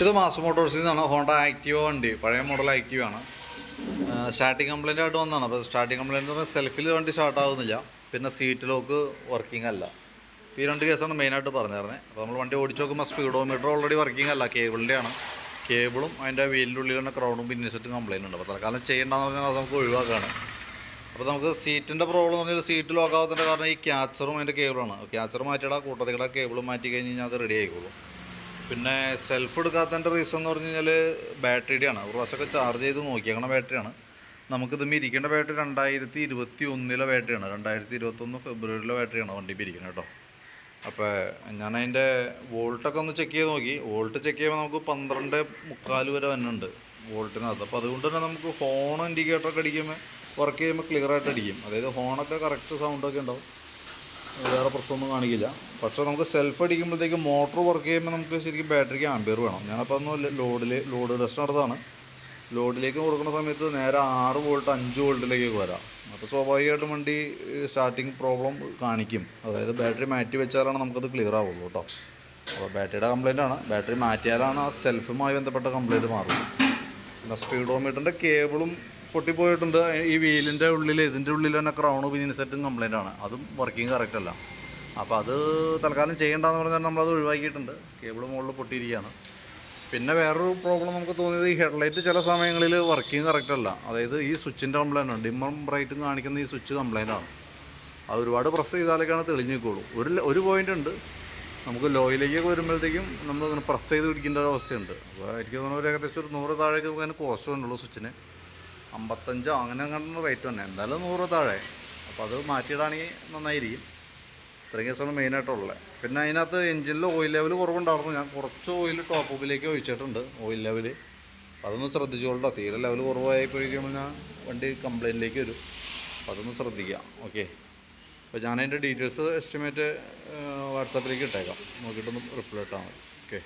ഇത് മാസ് മോട്ടോഴ്സിൽ നിന്നാണ്. Honda Activa വണ്ടി. പഴയ മോഡൽ ആക്റ്റീവ് ആണ്. സ്റ്റാർട്ടിങ് കംപ്ലൈന്റ് ആയിട്ട് വന്നതാണ്. അപ്പോൾ സ്റ്റാർട്ടിങ് എന്ന് പറഞ്ഞാൽ സെൽഫിൽ വണ്ടി സ്റ്റാർട്ട് ആവുന്നില്ല. പിന്നെ സീറ്റ് ലോക്ക് വർക്കിംഗ് അല്ല. ഈ രണ്ട് കേസാണ് മെയിനായിട്ട് പറഞ്ഞിരുന്നത് അപ്പോൾ നമ്മൾ വണ്ടി ഓടിച്ച് നോക്കുമ്പോൾ സ്പീഡോമീറ്റർ ഓൾറെഡി വർക്കിംഗ് അല്ല. കേബിളിന്റെ ആണ്. കേബിളും അതിന്റെ വീലിന്റെ തന്നെ ക്രൗണും പിന്നെ സെറ്റും കംപ്ലൈന്റ് ഉണ്ട്. അപ്പോൾ തൽക്കാലം ചെയ്യേണ്ടതെന്ന് പറഞ്ഞാൽ അത് നമുക്ക് ഒഴിവാക്കുകയാണ് അപ്പോൾ നമുക്ക് സീറ്റിന്റെ പ്രോബ്ലം എന്ന് പറഞ്ഞാൽ സീറ്റ് ലോക്കാവാത്തതിന്റെ കാരണം ഈ ക്യാച്ചറും അതിന്റെ കേബിളാണ് ക്യാച്ചർ മാറ്റിയിടാ കൂട്ടത്തിൽ കേബിളും മാറ്റി കഴിഞ്ഞ് കഴിഞ്ഞാൽ അത് റെഡി ആയിക്കോളും. പിന്നെ സെൽഫ് എടുക്കാത്തതിന്റെ റീസൺ എന്ന് പറഞ്ഞു കഴിഞ്ഞാൽ ബാറ്ററിയുടെയാണ് ഒരു പ്രാവശ്യമൊക്കെ ചാർജ് ചെയ്ത് നോക്കിയേക്കണ ബാറ്ററിയാണ് നമുക്കിത് ഇരിക്കേണ്ട ബാറ്ററി രണ്ടായിരത്തി ഇരുപത്തി ഒന്നിലെ ബാറ്ററിയാണ് രണ്ടായിരത്തി ഇരുപത്തൊന്ന് ഫെബ്രുവരിയിലെ ബാറ്ററിയാണ് വണ്ടി ഇരിക്കുന്നത് കേട്ടോ. അപ്പോൾ ഞാൻ അതിന്റെ വോൾട്ടൊക്കെ ഒന്ന് ചെക്ക് ചെയ്ത് നോക്കി. വോൾട്ട് ചെക്ക് ചെയ്യുമ്പോൾ നമുക്ക് പന്ത്രണ്ട് മുക്കാൽ വരെ വന്നുണ്ട് വോൾട്ടിനകത്ത് അപ്പോൾ അതുകൊണ്ട് തന്നെ നമുക്ക് ഹോൺ ഇൻഡിക്കേറ്ററൊക്കെ അടിക്കുമ്പോൾ വർക്ക് ചെയ്യുമ്പോൾ ക്ലിയർ ആയിട്ട് അടിക്കും. അതായത് ഹോണൊക്കെ കറക്റ്റ് സൗണ്ടൊക്കെ ഉണ്ടാവും. വേറെ പ്രശ്നമൊന്നും കാണിക്കില്ല. പക്ഷേ നമുക്ക് സെൽഫ് അടിക്കുമ്പോഴത്തേക്ക് മോട്ടർ വർക്ക് ചെയ്യുമ്പോൾ നമുക്ക് ശരിക്കും ബാറ്ററിക്ക് ആംബിയർ വേണം. ഞാനപ്പോൾ അതൊന്നും ലോഡിൽ ലോഡ് ടെസ്റ്റ് നടത്താണ്. ലോഡിലേക്ക് കൊടുക്കുന്ന സമയത്ത് നേരെ ആറ് വോൾട്ട് അഞ്ച് വോൾട്ടിലേക്ക് വരാം. അപ്പോൾ സ്വാഭാവികമായിട്ടും വണ്ടി സ്റ്റാർട്ടിങ് പ്രോബ്ലം കാണിക്കും. അതായത് ബാറ്ററി മാറ്റി വെച്ചാലാണ് നമുക്കത് ക്ലിയർ ആവുള്ളൂ കേട്ടോ. അപ്പോൾ ബാറ്ററിയുടെ കംപ്ലൈന്റ് ആണ്. ബാറ്ററി മാറ്റിയാലാണ് ആ സെൽഫുമായി ബന്ധപ്പെട്ട കംപ്ലൈന്റ് മാറുന്നത് പിന്നെ സ്പീഡോമീറ്ററിന്റെ കേബിളും പൊട്ടിപ്പോയിട്ടുണ്ട്. ഈ വീലിന്റെ ഉള്ളിൽ ഇതിന്റെ ഉള്ളിൽ തന്നെ ക്രൗണ് പിന്നെ സെറ്റും കംപ്ലൈന്റ് ആണ്. അതും വർക്കിംഗ് കറക്റ്റ് അല്ല. അപ്പോൾ അത് തൽക്കാലം ചെയ്യേണ്ടതെന്ന് പറഞ്ഞാൽ നമ്മളത് ഒഴിവാക്കിയിട്ടുണ്ട്. കേബിൾ മുകളിൽ പൊട്ടിയിരിക്കുകയാണ്. പിന്നെ വേറൊരു പ്രോബ്ലം നമുക്ക് തോന്നിയത് ഈ ഹെഡ്ലൈറ്റ് ചില സമയങ്ങളിൽ വർക്കിംഗ് കറക്റ്റ് അല്ല. അതായത് ഈ സ്വിച്ചിന്റെ കംപ്ലൈന്റ് ആണ്. ഡിമ്മറും ബ്രൈറ്റും കാണിക്കുന്ന ഈ സ്വിച്ച് കംപ്ലൈന്റ് ആണ്. അത് ഒരുപാട് പ്രസ് ചെയ്താലൊക്കെയാണ് തെളിഞ്ഞു നിൽക്കുള്ളൂ ഒരു ഒരു പോയിന്റ് ഉണ്ട്. നമുക്ക് ലോയിലേക്കൊക്കെ വരുമ്പോഴത്തേക്കും നമ്മൾ പ്രസ് ചെയ്ത് പിടിക്കേണ്ട ഒരു അവസ്ഥയുണ്ട്. അപ്പോൾ എനിക്ക് തോന്നുന്നു ഒരു ഏകദേശം ഒരു നൂറ് താഴേക്ക് അതിന് കോസ്റ്റ് വന്നുള്ളൂ സ്വിച്ചിന് അമ്പത്തഞ്ചോ അങ്ങനെ കണ്ട റേറ്റ് തന്നെ എന്തായാലും നൂറ് താഴെ. അപ്പോൾ അത് മാറ്റിയിടാണെങ്കിൽ നന്നായിരിക്കും. ഇത്രയും കേസാണ് മെയിനായിട്ടുള്ളത് പിന്നെ അതിനകത്ത് എഞ്ചിനിൽ ഓയിൽ ലെവൽ കുറവുണ്ടായിരുന്നു. ഞാൻ കുറച്ച് ഓയിൽ ടോപ്പ് അപ്പിലേക്ക് ഒഴിച്ചിട്ടുണ്ട് ഓയിൽ ലെവൽ അതൊന്ന് ശ്രദ്ധിച്ചോളട്ടോ. തീരെ ലെവൽ കുറവായപ്പോഴേക്കും ഞാൻ വണ്ടി കംപ്ലയിന്റിലേക്ക് വരും. അപ്പോൾ അതൊന്ന് ശ്രദ്ധിക്കാം. ഓക്കെ അപ്പോൾ ഞാൻ അതിന്റെ ഡീറ്റെയിൽസ് എസ്റ്റിമേറ്റ് വാട്സാപ്പിലേക്ക് ഇട്ടേക്കാം. നോക്കിയിട്ടൊന്ന് റിപ്ലൈ ഇട്ടാൽ മതി. ഓക്കെ